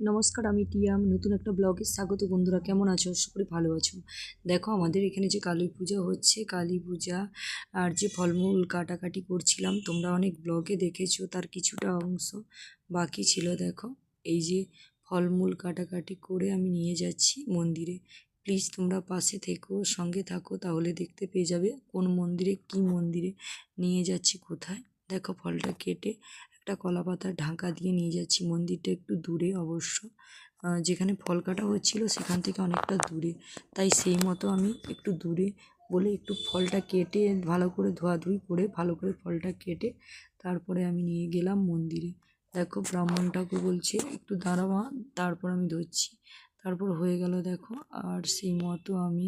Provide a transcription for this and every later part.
নমস্কার, আমি টিয়া। আমি নতুন একটা ব্লগে স্বাগত বন্ধুরা। কেমন আছো? আশা করি ভালো আছো। দেখো, আমাদের এখানে যে কালী পূজা হচ্ছে, কালী পূজা আর যে ফলমূল কাটাকাটি করছিলাম, তোমরা অনেক ব্লগে দেখেছ, তার কিছুটা অংশ বাকি ছিল, দেখো। এই যে ফলমূল কাটাকাটি করে আমি নিয়ে যাচ্ছি মন্দিরে। প্লিজ তোমরা পাশে থেকো, সঙ্গে থাকো, তাহলে দেখতে পেয়ে যাবে কোন মন্দিরে, কি মন্দিরে নিয়ে যাচ্ছি, কোথায়। দেখো, ফলটা কেটে একটা কলা পাতার ঢাকা দিয়ে নিয়ে যাচ্ছি। মন্দিরটা একটু দূরে অবশ্য। যেখানে ফল কাটা হচ্ছিল সেখান থেকে অনেকটা দূরে। তাই সেই মতো আমি একটু দূরে বলে একটু ফলটা কেটে ভালো করে ধোয়াধুয়ি করে ভালো করে ফলটা কেটে তারপরে আমি নিয়ে গেলাম মন্দিরে। দেখো ব্রাহ্মণ ঠাকুর বলছে, একটু দাঁড়াবা তারপর আমি ধরছি। তারপর হয়ে গেল দেখো, আর সেই মতো আমি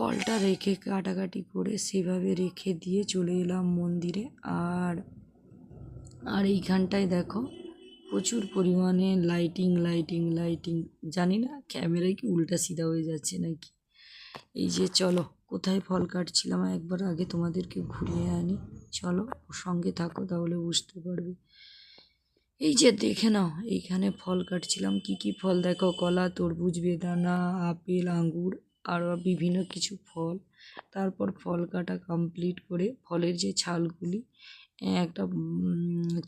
ফলটা রেখে কাটাকাটি করে সেভাবে রেখে দিয়ে চলে এলাম মন্দিরে। আর আর এইখানটায় দেখো প্রচুর পরিমাণে লাইটিং লাইটিং লাইটিং জানি না ক্যামেরায় কি উল্টা সিধা হয়ে যাচ্ছে নাকি? এই যে চলো, কোথায় ফল কাটছিলাম একবার আগে তোমাদেরকে ঘুরিয়ে আনি। চলো, সঙ্গে থাকো তাহলে বুঝতে পারবে। এই যে দেখে নাও, এইখানে ফল কাটছিলাম। কি কি ফল দেখো? কলা, তরমুজ, বেদানা, আপেল, আঙ্গুর। আরও বিভিন্ন কিছু ফল। তারপর ফল কাটা কমপ্লিট করে ফলের যে ছালগুলি একটা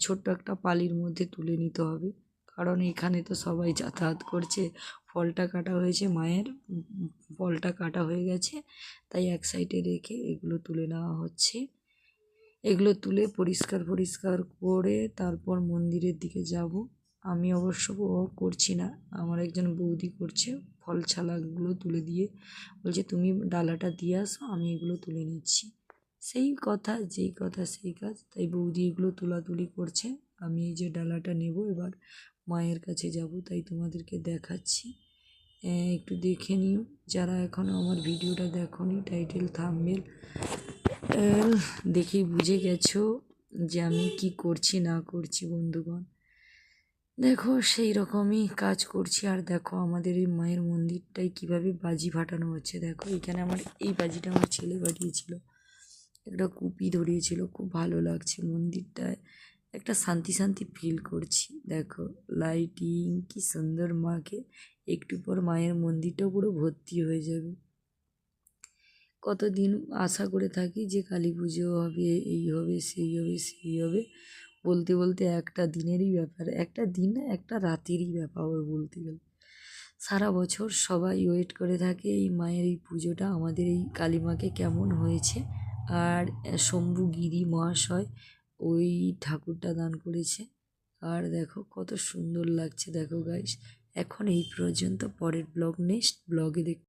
ছোট্ট একটা পালির মধ্যে তুলে নিতে হবে। কারণ এখানে তো সবাই যাতায়াত করছে। ফলটা কাটা হয়েছে, মায়ের ফলটা কাটা হয়ে গেছে। তাই এক সাইডে রেখে এগুলো তুলে নেওয়া হচ্ছে। এগুলো তুলে পরিষ্কার পরিষ্কার করে তারপর মন্দিরের দিকে যাব। আমি অবশ্য করছি না। আমার একজন বৌদি করছে ফল ছালাগুলো তুলে দিয়ে। বলছে, তুমি ডালাটা দিয়ে আসো, আমি এগুলো তুলে নিচ্ছি। সেই কথা, যেই কথা, সেই কাজ। তাই বৌদি এগুলো তোলাতুলি করছে। আমি এই যে ডালাটা নেব, এবার মায়ের কাছে যাব, তাই তোমাদেরকে দেখাচ্ছি। একটু দেখে নিও। যারা এখনও আমার ভিডিওটা দেখোনি, টাইটেল থাম্বনেল দেখেই বুঝে গেছো যে আমি কি করছি, না করছি, বন্ধুগণ। দেখো, সেই রকমই কাজ করছি। আর দেখো, আমাদের এই মায়ের মন্দিরটাই কীভাবে বাজি ফাটানো হচ্ছে। দেখো, এখানে আমার এই বাজিটা আমার ছেলে বাড়িয়েছিল একটা কুপি ধরিয়েছিল, খুব ভালো লাগছে মন্দিরটায়। একটা শান্তি শান্তি ফিল করছি। দেখো লাইটিং কি সুন্দর মাকে। একটু পর মায়ের মন্দিরটাও পুরো ভর্তি হয়ে যাবে। কতদিন আশা করে থাকি যে কালী পুজো হবে, এই হবে, সেই হবে সেই হবে। বলতে বলতে একটা দিনেরই ব্যাপার, একটা দিন না, একটা রাতেরই ব্যাপার বলতে গেলে। সারা বছর সবাই ওয়েট করে থাকে এই মায়ের এই পুজোটা, আমাদের এই কালী মাকে কেমন হয়েছে। আর শম্ভুগিরি মহাশয় ওই ঠাকুরটা দান করেছে। আর দেখো কত সুন্দর লাগছে, দেখো গাইস এখন এই পর্যন্ত, পরের ব্লগ নেক্সট ব্লগে দেখ